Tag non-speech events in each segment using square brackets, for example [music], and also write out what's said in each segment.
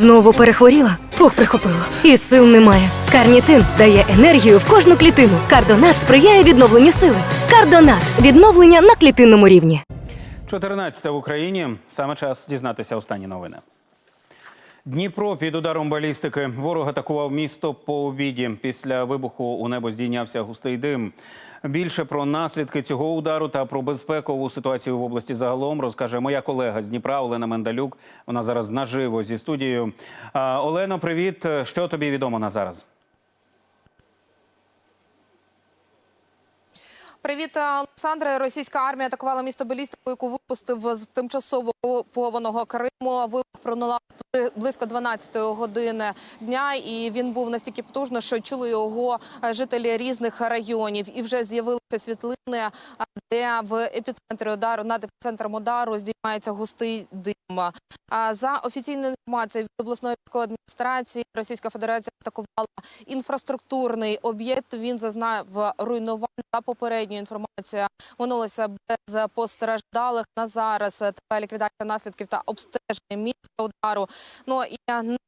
Знову перехворіла? Фух, прихопило. І сил немає. Карнітин дає енергію в кожну клітину. Кардонат сприяє відновленню сили. Кардонат відновлення на клітинному рівні. 14 в Україні. Саме час дізнатися останні новини. Дніпро під ударом балістики. Ворог атакував місто по обіді. Після вибуху у небо здійнявся густий дим. Більше про наслідки цього удару та про безпекову ситуацію в області загалом розкаже моя колега з Дніпра Олена Мендалюк. Вона зараз наживо зі студією. Олено, привіт. Що тобі відомо на зараз? Привіт, Олександре. Російська армія атакувала місто Белістику, яку випустив з тимчасово окупованого Криму. Вибух пронула близько 12 години дня, і він був настільки потужний, що чули його е, жителі різних районів. І вже з'явилися світлини, де в епіцентрі удару над епіцентром удару здіймається густий дим. А за офіційною інформацією від обласної військової адміністрації, Російська Федерація атакувала інфраструктурний об'єкт. Він зазнав руйнувань. За попередньою інформацією минулося без постраждалих. На зараз триває ліквідація наслідків та обстеження місця удару. Ну і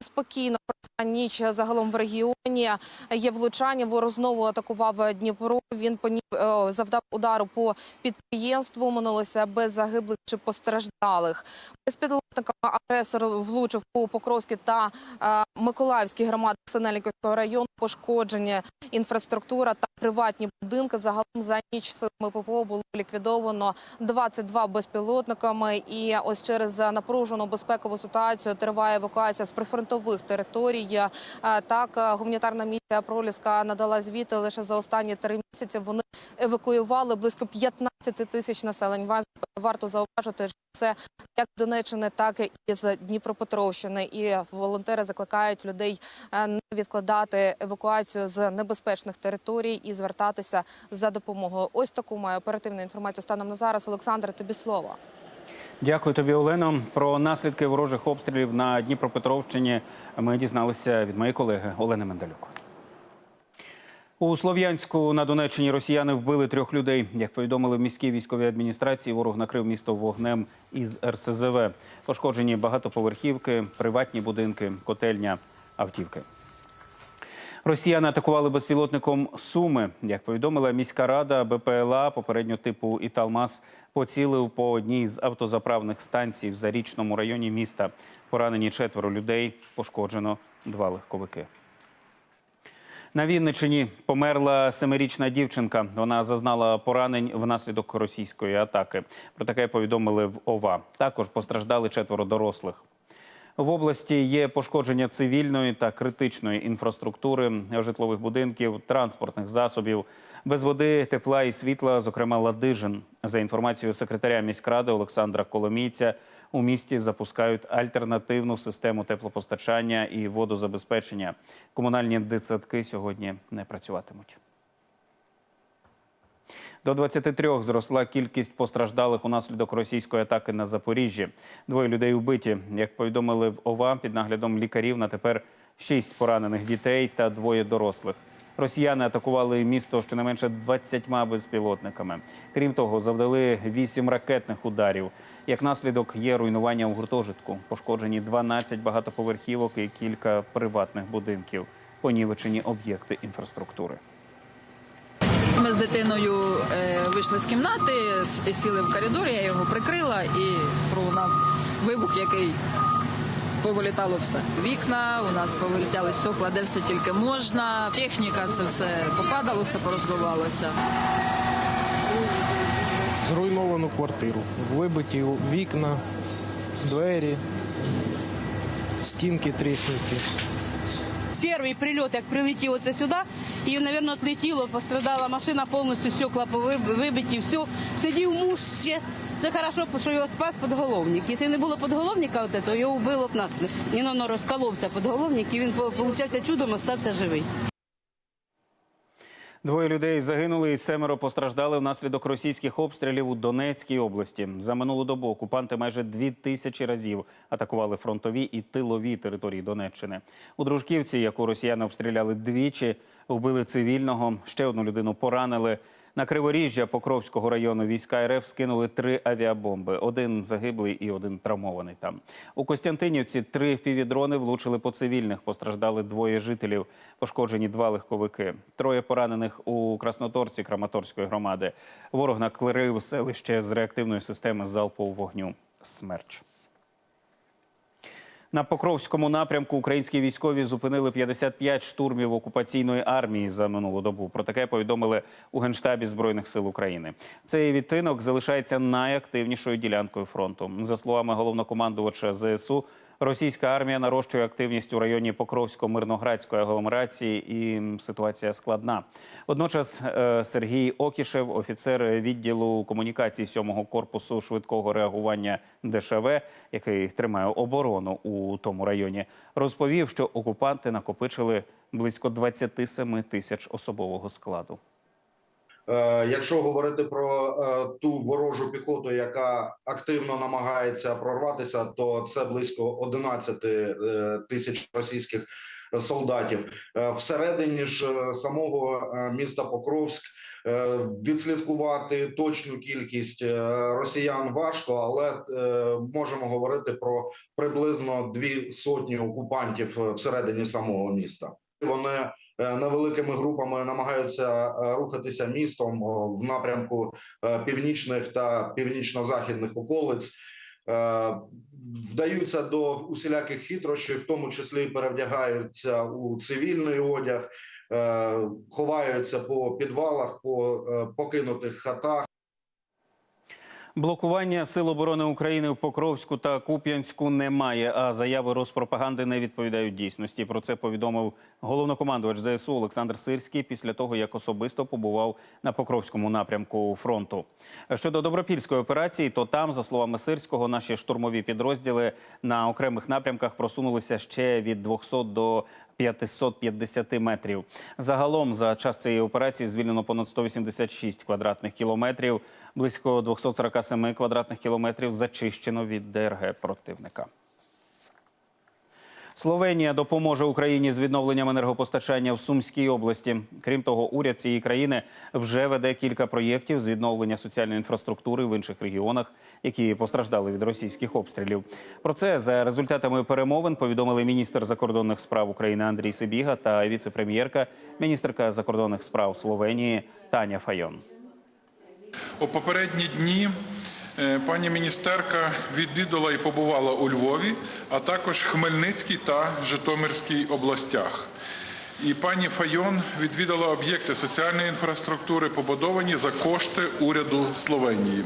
неспокійно пройшла ніч загалом в регіоні. Є влучання. Ворог знову атакував Дніпро. Він понів е, завдав удару по підприємству. Минулося без загиблих чи постраждалих. Безпілотниками агресор влучив по Покровській та е, Миколаївській громадах Синельниківського району. Пошкоджені інфраструктура та приватні будинки. Загалом за ніч силами ППО було ліквідовано 22 безпілотниками. І ось через напружену безпекову ситуацію триває евакуація з прифронтових територій. Е, Так, е, гуманітарна місія Проліска надала звіти лише за останні три місяці. Вони евакуювали близько 15 тисяч населень. Ва- Варто зауважити, що це як з Донеччини, так і з Дніпропетровщини. І волонтери закликають людей е, не відкладати евакуацію з небезпечних територій і звертатися за допомогою. Ось таку маю оперативну інформацію станом на зараз. Олександр, тобі слово. Дякую тобі, Олено. Про наслідки ворожих обстрілів на Дніпропетровщині ми дізналися від моєї колеги Олени Мендалюк. У Слов'янську на Донеччині росіяни вбили трьох людей. Як повідомили в міській військовій адміністрації, ворог накрив місто вогнем із РСЗВ. Пошкоджені багатоповерхівки, приватні будинки, котельня, автівки. Росіяни атакували безпілотником Суми. Як повідомила міська рада, БПЛА попередньо типу Італмас поцілив по одній з автозаправних станцій в зарічному районі міста. Поранені четверо людей, пошкоджено два легковики. На Вінничині померла семирічна дівчинка. Вона зазнала поранень внаслідок російської атаки. Про таке повідомили в ОВА. Також постраждали четверо дорослих. В області є пошкодження цивільної та критичної інфраструктури, житлових будинків, транспортних засобів, без води, тепла і світла, зокрема Ладижин. За інформацією секретаря міськради Олександра Коломійця, у місті запускають альтернативну систему теплопостачання і водозабезпечення. Комунальні дитсадки сьогодні не працюватимуть. До 23 зросла кількість постраждалих унаслідок російської атаки на Запоріжжі. Двоє людей вбиті. Як повідомили в ОВА, під наглядом лікарів на тепер шість поранених дітей та двоє дорослих. Росіяни атакували місто щонайменше 20 безпілотниками. Крім того, завдали вісім ракетних ударів. Як наслідок є руйнування у гуртожитку. Пошкоджені 12 багатоповерхівок і кілька приватних будинків. Понівечені об'єкти інфраструктури. Ми з дитиною е, вийшли з кімнати, сіли в коридор, я його прикрила і пролунав вибух, який повилітало все. Вікна, у нас повилітали стекла, де все тільки можна. Техніка, це все попадало, все порозбивалося. Зруйновану квартиру. Вибиті вікна, двері, стінки тріснуті. Перший прильот, як прилетів оце сюди, і, мабуть, відлетіло, пострадала машина, повністю стекла вибиті, все. Сидів муж ще. Це хорошо, що його спас подголовник. Якщо не було подголовника, от, то його вбило б насмерть. Він воно розколовся подголовник, і він, виходить, чудом остався живий. Двоє людей загинули і семеро постраждали внаслідок російських обстрілів у Донецькій області. За минулу добу окупанти майже дві тисячі разів атакували фронтові і тилові території Донеччини. У Дружківці, яку росіяни обстріляли двічі, вбили цивільного. Ще одну людину поранили. На Криворіжжя Покровського району війська РФ скинули три авіабомби. Один загиблий і один травмований там. У Костянтинівці три впівдрони влучили по цивільних. Постраждали двоє жителів. Пошкоджені два легковики. Троє поранених у Красноторці Краматорської громади. Ворог наклерив селище з реактивної системи залпового вогню. Смерч. На Покровському напрямку українські військові зупинили 55 штурмів окупаційної армії за минулу добу. Про таке повідомили у генштабі збройних сил України. Цей відтинок залишається найактивнішою ділянкою фронту. За словами головнокомандувача ЗСУ, російська армія нарощує активність у районі Покровсько-Мирноградської агломерації, і ситуація складна. Водночас е, Сергій Окішев, офіцер відділу комунікації 7-го корпусу швидкого реагування ДШВ, який тримає оборону у тому районі, розповів, що окупанти накопичили близько 27 тисяч особового складу. Е, Якщо говорити про е, ту ворожу піхоту, яка активно намагається прорватися, то це близько 11 е, тисяч російських солдатів. Всередині ж самого міста Покровськ відслідкувати точну кількість росіян важко, але можемо говорити про приблизно дві сотні окупантів всередині самого міста. Вони невеликими групами намагаються е, рухатися містом в напрямку е, північних та північно-західних околиць. Е, Вдаються до усіляких хитрощів, в тому числі перевдягаються у цивільний одяг, е, ховаються по підвалах, по е, покинутих хатах. Блокування сил оборони України в Покровську та Куп'янську немає. А заяви Роспропаганди не відповідають дійсності. Про це повідомив головнокомандувач ЗСУ Олександр Сирський після того, як особисто побував на Покровському напрямку фронту. Щодо добропільської операції, то там, за словами Сирського, наші штурмові підрозділи на окремих напрямках просунулися ще від 200 до 550 метрів. Загалом за час цієї операції звільнено понад 186 квадратних кілометрів, близько 247 квадратних кілометрів зачищено від ДРГ противника. Словенія допоможе Україні з відновленням енергопостачання в Сумській області. Крім того, уряд цієї країни вже веде кілька проєктів з відновлення соціальної інфраструктури в інших регіонах, які постраждали від російських обстрілів. Про це за результатами перемовин повідомили міністр закордонних справ України Андрій Сибіга та віце-прем'єрка, міністерка закордонних справ Словенії Таня Файон. У попередні дні пані міністерка відвідала і побувала у Львові, а також Хмельницькій та Житомирській областях. І пані Файон відвідала об'єкти соціальної інфраструктури, побудовані за кошти уряду Словенії.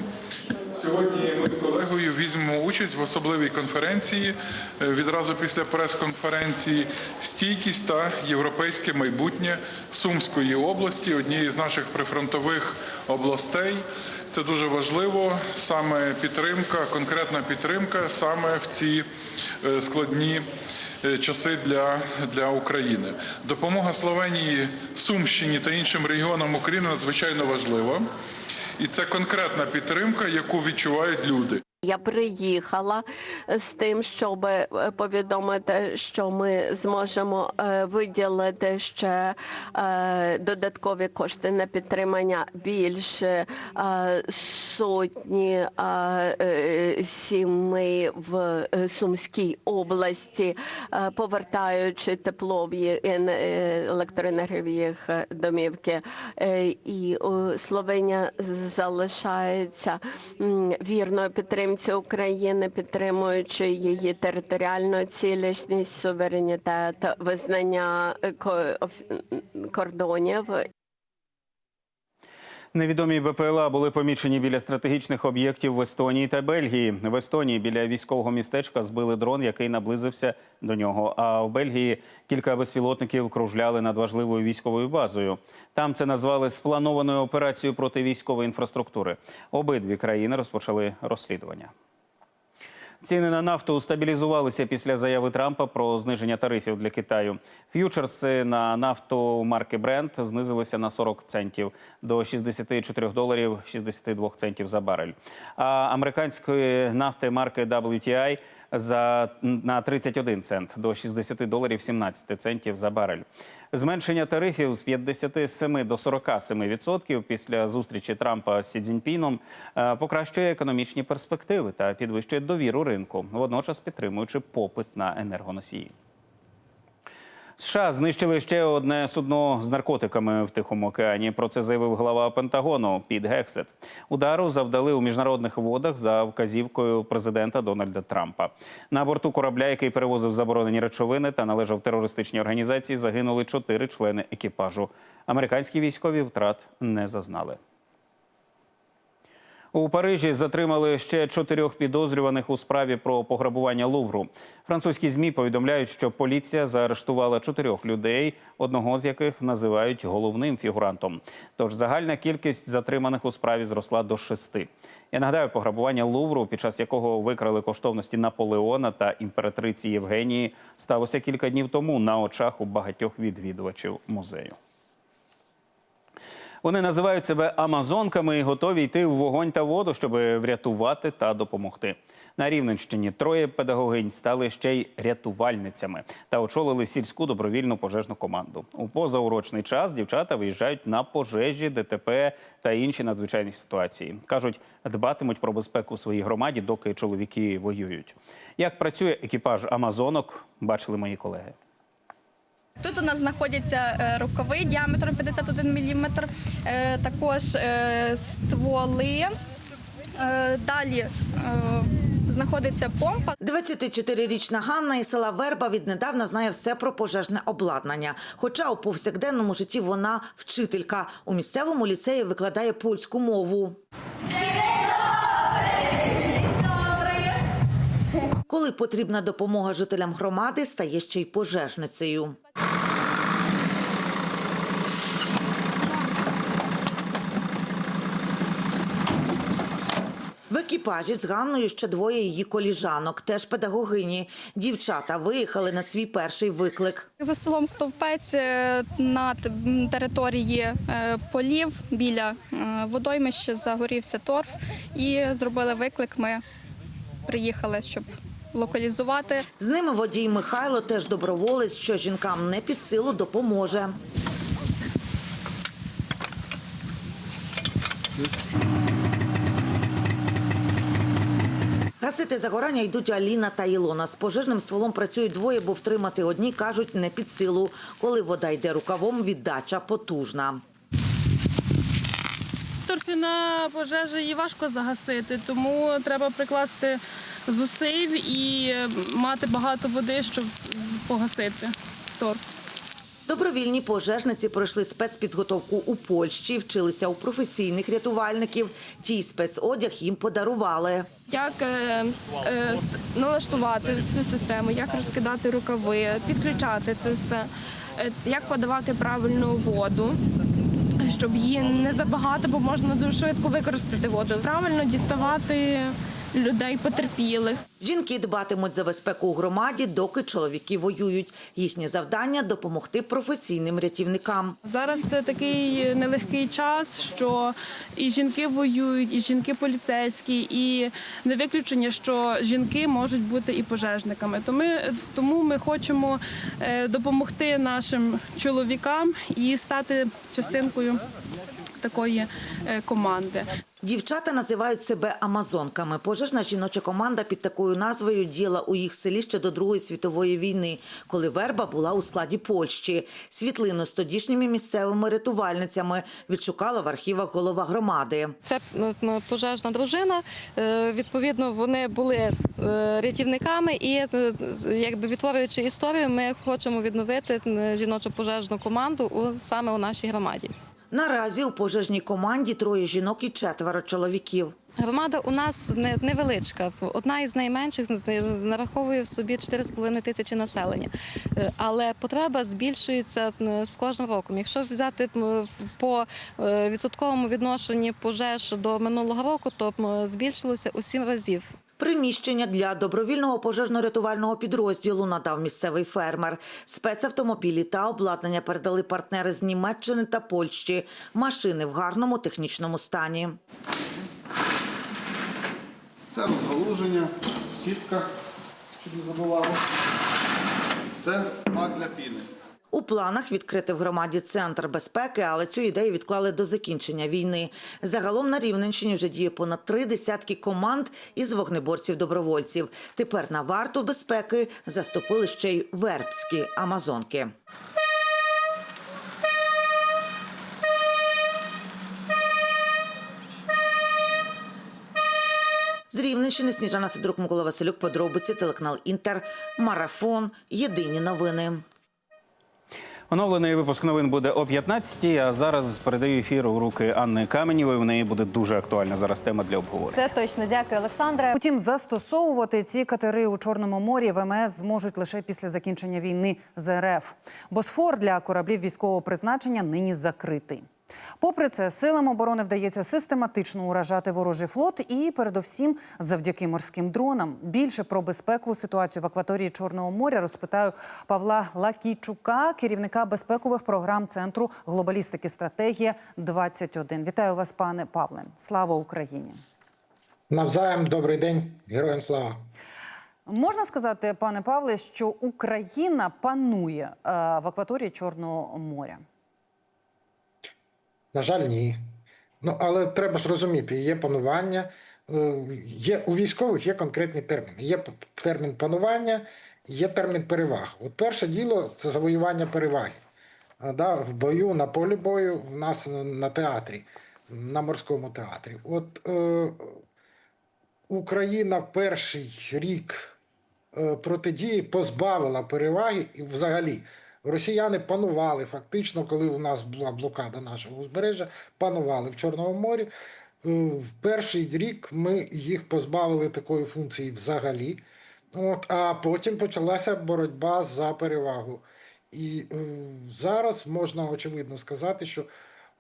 Сьогодні ми з колегою візьмемо участь в особливій конференції е, відразу після прес-конференції Стійкість та європейське майбутнє Сумської області, однієї з наших прифронтових областей. Це дуже важливо, саме підтримка, конкретна підтримка саме в ці е, складні е, часи для, для України. Допомога Словенії, Сумщині та іншим регіонам України надзвичайно важлива. І це конкретна підтримка, яку відчувають люди. Я приїхала з тим, щоб е, повідомити, що ми зможемо е, виділити ще е, додаткові кошти на підтримання більше сотні сімей в Сумській області, повертаючи тепло в електроенергію домівки. І Словенія залишається вірною підтримці України, підтримуючи її територіальну цілісність, суверенітет, визнання кордонів Невідомі БПЛА були помічені біля стратегічних об'єктів в Естонії та Бельгії. В Естонії біля військового містечка збили дрон, який наблизився до нього. А в Бельгії кілька безпілотників кружляли над важливою військовою базою. Там це назвали спланованою операцією проти військової інфраструктури. Обидві країни розпочали розслідування. Ціни на нафту стабілізувалися після заяви Трампа про зниження тарифів для Китаю. Ф'ючерси на нафту марки Brent знизилися на 40 центів до 64 доларів 62 центів за барель. А американської нафти марки WTI за на 31 цент до 60 доларів 17 центів за барель. Зменшення тарифів з 57 до 47 відсотків після зустрічі Трампа з Сі Цзіньпіном е, покращує економічні перспективи та підвищує довіру ринку, водночас підтримуючи попит на енергоносії. США знищили ще одне судно з наркотиками в Тихому океані. Про це заявив глава Пентагону Піт Гексет. Удару завдали у міжнародних водах за вказівкою президента Дональда Трампа. На борту корабля, який перевозив заборонені речовини та належав терористичній організації, загинули чотири члени екіпажу. Американські військові втрат не зазнали. У Парижі затримали ще чотирьох підозрюваних у справі про пограбування Лувру. Французькі змі повідомляють, що поліція заарештувала чотирьох людей, одного з яких називають головним фігурантом. Тож загальна кількість затриманих у справі зросла до шести. Я нагадаю, пограбування Лувру, під час якого викрали коштовності Наполеона та імператриці Євгенії, сталося кілька днів тому на очах у багатьох відвідувачів музею. Вони називають себе амазонками і готові йти в вогонь та воду, щоб врятувати та допомогти. На Рівненщині троє педагогинь стали ще й рятувальницями та очолили сільську добровільну пожежну команду. У позаурочний час дівчата виїжджають на пожежі, ДТП та інші надзвичайні ситуації. кажуть, дбатимуть про безпеку у своїй громаді, доки чоловіки воюють. Як працює екіпаж амазонок, бачили мої колеги. Тут у нас знаходяться е, рукави діаметром 51 мм, також е, стволи. Е, Далі е, знаходиться помпа. 24-річна Ганна із села Верба віднедавна знає все про пожежне обладнання. Хоча у повсякденному житті вона вчителька. У місцевому ліцеї викладає польську мову. Коли потрібна допомога жителям громади, стає ще й пожежницею. В екіпажі з Ганною ще двоє її коліжанок, теж педагогині. Дівчата виїхали на свій перший виклик. За селом Стовпець е, на території е, полів біля е, водоймища загорівся торф і зробили виклик. Ми приїхали, щоб локалізувати. З ними водій Михайло теж доброволець, що жінкам не під силу допоможе. Гасити загорання йдуть Аліна та Ілона. З пожежним стволом працюють двоє, бо втримати одні, кажуть, не під силу. Коли вода йде рукавом, віддача потужна. Торфяна пожежа її важко загасити, тому треба прикласти зусиль і мати багато води, щоб погасити торф. Добровільні пожежниці пройшли спецпідготовку у Польщі, вчилися у професійних рятувальників. Ті спецодяг їм подарували. Як е, е, налаштувати цю систему, як розкидати рукави, підключати це все, е, як подавати правильну воду. Щоб її не забагато, бо можна дуже швидко використати воду. Правильно діставати людей потерпілих. Жінки дбатимуть за безпеку у громаді, доки чоловіки воюють. Їхнє завдання допомогти професійним рятівникам. Зараз це такий нелегкий час, що і жінки воюють, і жінки поліцейські, і не виключення, що жінки можуть бути і пожежниками. То ми, тому ми хочемо е, допомогти нашим чоловікам і стати частинкою такої е, команди. Дівчата називають себе амазонками. Пожежна жіноча команда під такою назвою діяла у їх селі ще до Другої світової війни, коли верба була у складі Польщі. Світлину з тодішніми місцевими рятувальницями відшукала в архівах голова громади. Це пожежна дружина. Е, Відповідно, вони були е, рятівниками, і якби відтворюючи історію, ми хочемо відновити жіночу пожежну команду у саме у нашій громаді. Наразі у пожежній команді троє жінок і четверо чоловіків. Громада у нас невеличка, одна із найменших нараховує в собі 4,5 тисячі населення. Е, Але потреба збільшується з кожним роком. Якщо взяти по е, відсотковому відношенні пожеж до минулого року, то збільшилося у сім разів. Приміщення для добровільного пожежно-рятувального підрозділу надав місцевий фермер. Спецавтомобілі та обладнання передали партнери з Німеччини та Польщі. Машини в гарному технічному стані. Це розгалуження, сітка щоб не забували. Це бак для піни. У планах відкрити в громаді центр безпеки, але цю ідею відклали до закінчення війни. Загалом на Рівненщині вже діє понад три десятки команд із вогнеборців-добровольців. Тепер на варту безпеки заступили ще й вербські амазонки. З Рівненщини Сніжана Сидорук, Микола Василюк, подробиці, телеканал Інтер, Марафон, Єдині новини. Оновлений випуск новин буде о 15-й, А зараз передаю ефір у руки Анни Каменєвої. В неї буде дуже актуальна зараз тема для обговорення. Це точно. Дякую, Олександре. Утім, застосовувати ці катери у Чорному морі ВМС зможуть лише після закінчення війни з РФ. Босфор для кораблів військового призначення нині закритий. Попри це, силам оборони вдається систематично уражати ворожий флот і, передовсім, завдяки морським дронам. Більше про безпекову ситуацію в акваторії Чорного моря розпитаю Павла Лакійчука, керівника безпекових програм центру глобалістики стратегія 21 Вітаю вас, пане Павле. Слава Україні! Навзаєм, добрий день, героям слава. Можна сказати, пане Павле, що Україна панує е, в акваторії Чорного моря. На жаль, ні. Ну, але треба ж розуміти, є панування, е, є, у військових є конкретні терміни. Є термін панування, є термін переваг. От перше діло це завоювання переваги. Да, в бою, на полі бою, в нас на- театрі, на морському театрі. От е, Україна перший рік е, протидії позбавила переваги і взагалі. Росіяни панували фактично, коли у нас була блокада нашого узбережжя, панували в Чорному морі. Е, В перший рік ми їх позбавили такої функції взагалі. От, а потім почалася боротьба за перевагу. І е, зараз можна очевидно сказати, що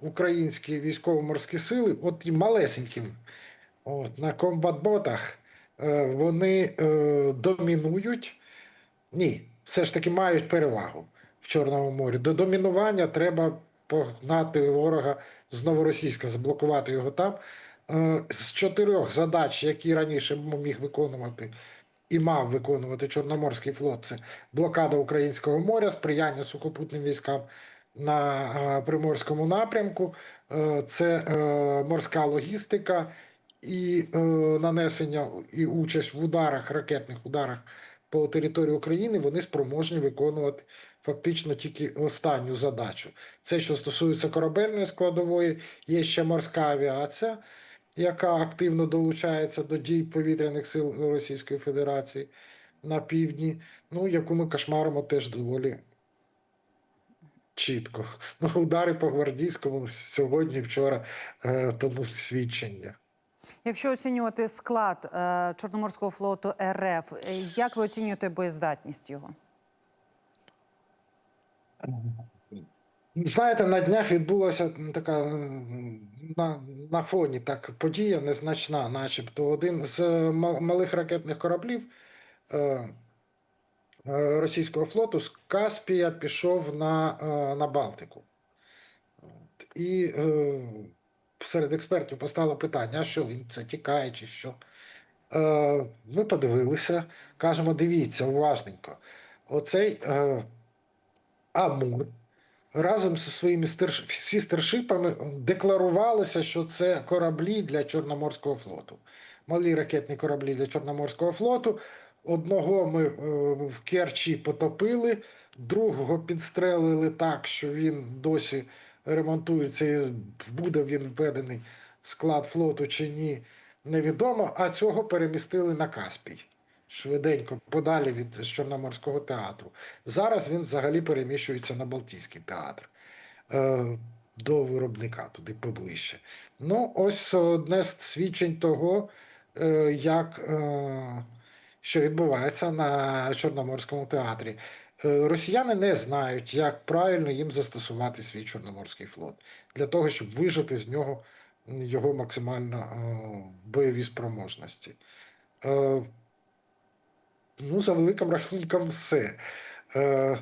українські військово-морські сили, от і малесенькі, от, на комбатботах, е, вони домінують. Ні, все ж таки мають перевагу в Чорному морі. До домінування треба погнати ворога з Новоросійська, заблокувати його там. Е, З чотирьох задач, які раніше міг виконувати і мав виконувати Чорноморський флот, це блокада українського моря, сприяння сухопутним військам на е, Приморському напрямку, е, це морська логістика і нанесення і участь в ударах, ракетних ударах по території України, вони спроможні виконувати фактично тільки останню задачу. Це що стосується корабельної складової, є ще морська авіація, яка активно долучається до дій повітряних сил Російської Федерації на півдні, ну яку ми кошмаримо теж доволі чітко. [laughs] Ну, удари по гвардійському сьогодні, вчора, е, тому свідчення. Якщо оцінювати склад е, Чорноморського флоту РФ, е, як ви оцінюєте боєздатність його? Знаєте, на днях відбулася така на, на фоні так подія незначна, начебто один з е, малих ракетних кораблів е, е, російського флоту з Каспія пішов на, е, на Балтику. І е, серед експертів постало питання: що він це тікає чи що? Е, ми подивилися, кажемо, дивіться уважненько. Оцей е, Амур разом зі своїми стерш... всі стершипами декларувалося, що це кораблі для Чорноморського флоту. Малі ракетні кораблі для Чорноморського флоту. Одного ми е, в Керчі потопили, другого підстрелили так, що він досі ремонтується і буде він введений в склад флоту чи ні, невідомо. А цього перемістили на Каспій швиденько подалі від Чорноморського театру. Зараз він взагалі переміщується на Балтійський театр е, до виробника туди поближче. Ну, ось одне з свідчень того, е, як е, що відбувається на Чорноморському театрі. Росіяни не знають, як правильно їм застосувати свій Чорноморський флот для того, щоб вижити з нього його максимально бойові спроможності. Ну, за великим рахунком, все. Е,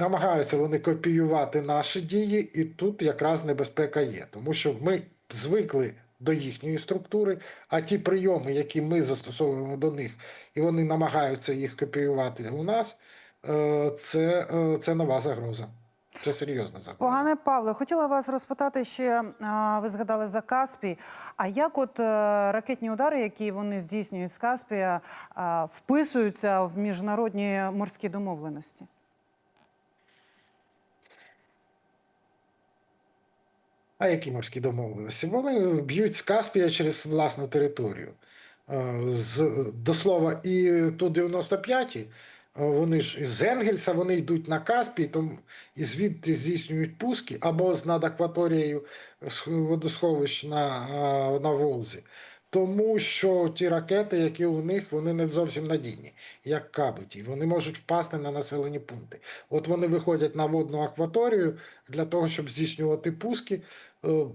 намагаються вони копіювати наші дії, і тут якраз небезпека є. Тому що ми звикли до їхньої структури, а ті прийоми, які ми застосовуємо до них, і вони намагаються їх копіювати у нас, е, це, е, це нова загроза. Це серйозна загроза. Погане Павло, хотіла вас розпитати ще. Ви згадали за Каспій. А як от е, ракетні удари, які вони здійснюють з Каспія, вписуються в міжнародні морські домовленості? А які морські домовленості? Вони б'ють з Каспія через власну територію. Е, З, до слова, і ту 95 ті вони ж з Енгельса вони йдуть на Каспій, тому і звідти здійснюють пуски або над акваторією водосховищ на, е, на Волзі. Тому що ті ракети, які у них, вони не зовсім надійні, як кабиті. Вони можуть впасти на населені пункти. От вони виходять на водну акваторію для того, щоб здійснювати пуски. Е,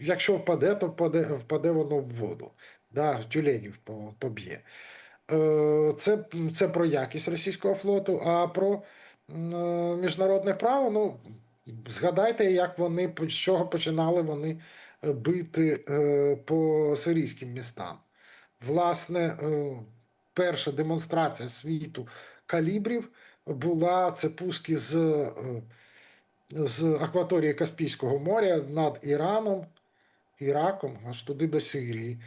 Якщо впаде, то впаде, впаде воно в воду. Да, тюленів по- поб'є. Е, Це, це про якість російського флоту, а про е, міжнародне право, ну, згадайте, як вони, з чого починали вони е, бити по сирійським містам. Власне, перша демонстрація світу калібрів була це пуски з, з акваторії Каспійського моря над Іраном, Іраком, аж туди до Сирії.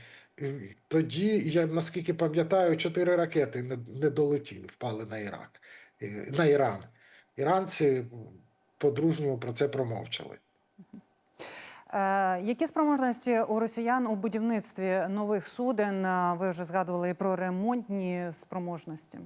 Тоді, я наскільки пам'ятаю, чотири ракети не, не долетіли, впали на Ірак, е, на Іран. Іранці по-дружньому про це промовчали. Е, які спроможності у росіян у будівництві нових суден? Е, Ви вже згадували про ремонтні спроможності.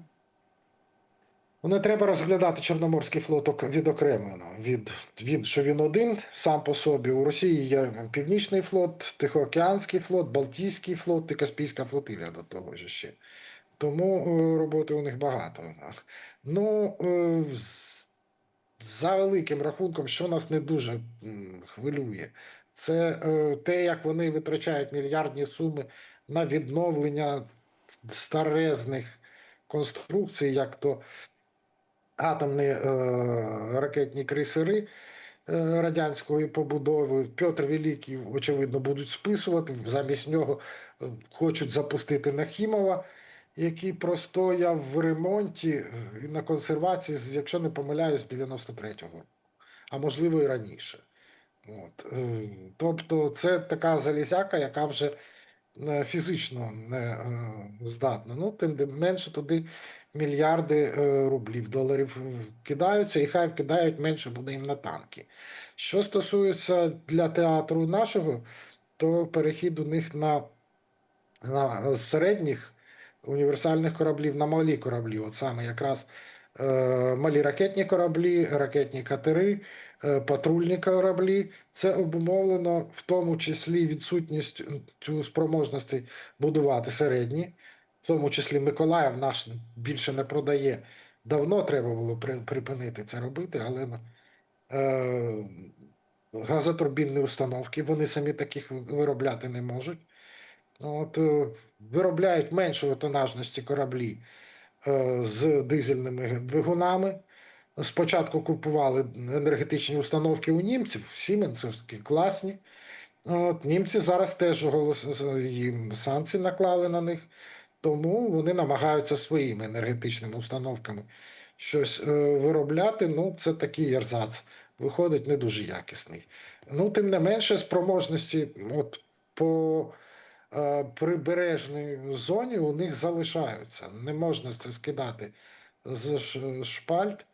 Не треба розглядати Чорноморський флот відокремлено. Від, від, що він один сам по собі. У Росії є Північний флот, Тихоокеанський флот, Балтійський флот і Каспійська флотилія до того ж ще. Тому е, роботи у них багато. Ну, е, за великим рахунком, що нас не дуже хвилює, це е, те, як вони витрачають мільярдні суми на відновлення старезних конструкцій, як то атомні е, ракетні крейсери е, радянської побудови. Петр Великий, очевидно, будуть списувати. Замість нього е, хочуть запустити Нахімова, який простояв в ремонті і на консервації, якщо не помиляюсь, з 93-го року, а можливо і раніше. От. Тобто, це така залізяка, яка вже фізично не здатна. Ну, тим менше туди мільярди е, рублів, доларів кидаються, і хай вкидають менше буде їм на танки. Що стосується для театру нашого, то перехід у них на, на середніх універсальних кораблів на малі кораблі, от саме якраз е, малі ракетні кораблі, ракетні катери, е, патрульні кораблі. Це обумовлено в тому числі відсутністю спроможності будувати середні. В тому числі Миколаїв наш більше не продає. Давно треба було припинити це робити, але е, газотурбінні установки вони самі таких виробляти не можуть. От, е, виробляють меншої тонажності кораблі е, з дизельними двигунами. Спочатку купували енергетичні установки у німців, сіменсовські класні. От, німці зараз теж їм санкції наклали на них, тому вони намагаються своїми енергетичними установками щось е, виробляти. Ну, це такий ерзац. Виходить не дуже якісний. Ну, тим не менше, спроможності от, по е, прибережній зоні у них залишаються. Не можна це скидати з шпальт.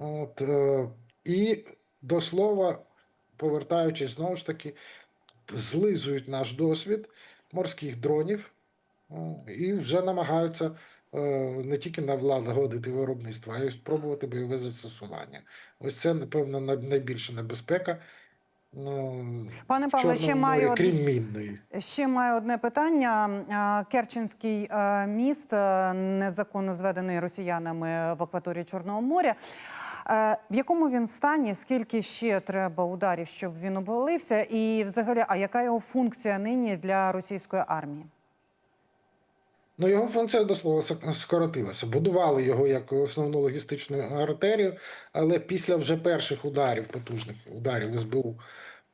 От, е, і до слова, повертаючись знову ж таки, злизують наш досвід морських дронів і вже намагаються е, не тільки навладити виробництво, а й спробувати бойове застосування. Ось це, напевно, най- найбільша небезпека. Ну, Пане в Павле, ще маю од-. Ще маю одне питання. Керченський е, міст, е, незаконно зведений росіянами в акваторії Чорного моря. В якому він стані? Скільки ще треба ударів, щоб він обвалився? І взагалі, а яка його функція нині для російської армії? Ну, його функція до слова скоротилася. Будували його як основну логістичну артерію, але після вже перших ударів, потужних ударів СБУ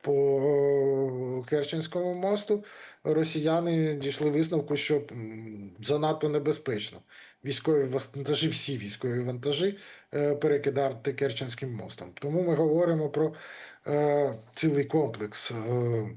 по Керченському мосту, росіяни дійшли висновку, що занадто небезпечно військові вантажі, всі військові вантажі е, перекидати Керченським мостом. Тому ми говоримо про е, цілий комплекс е,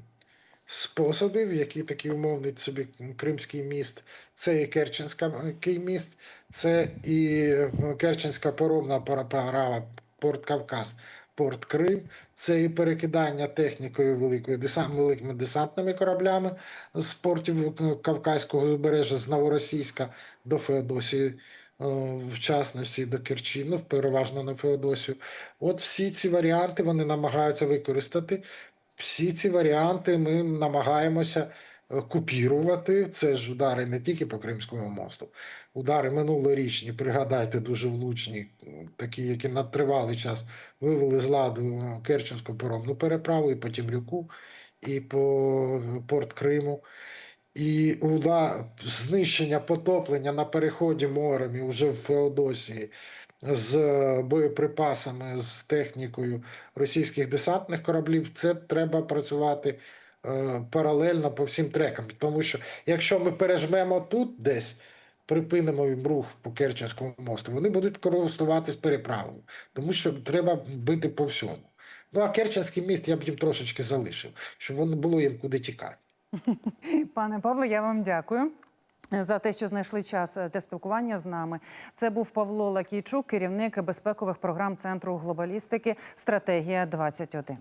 способів, які такий умовний собі Кримський міст, це і Керченський міст, це і е, Керченська поробна переправа Порт Кавказ, Порт Крим, це і перекидання технікою великою десант, великими десантними кораблями з портів Кавказького узбережжя з Новоросійська до Феодосії, е, в частності до Керчі, ну, переважно на Феодосію. От всі ці варіанти вони намагаються використати. Всі ці варіанти ми намагаємося е, купірувати. Це ж удари не тільки по Кримському мосту. Удари минулорічні, пригадайте, дуже влучні, такі, які на тривалий час вивели з ладу е, Керченську поромну переправу, і по Тімрюку, і по е, порт Криму. І удар, знищення потоплення на переході морем і вже в Феодосії з боєприпасами, з технікою російських десантних кораблів, це треба працювати е, паралельно по всім трекам. Тому що якщо ми пережмемо тут десь, припинимо їм рух по Керченському мосту, вони будуть користуватись переправою, тому що треба бити по всьому. Ну а Керченський міст я б їм трошечки залишив, щоб воно було їм куди тікати. [laughs] Пане Павло, я вам дякую. За те, що знайшли час для спілкування з нами, це був Павло Лакійчук, керівник безпекових програм Центру глобалістики Стратегія 21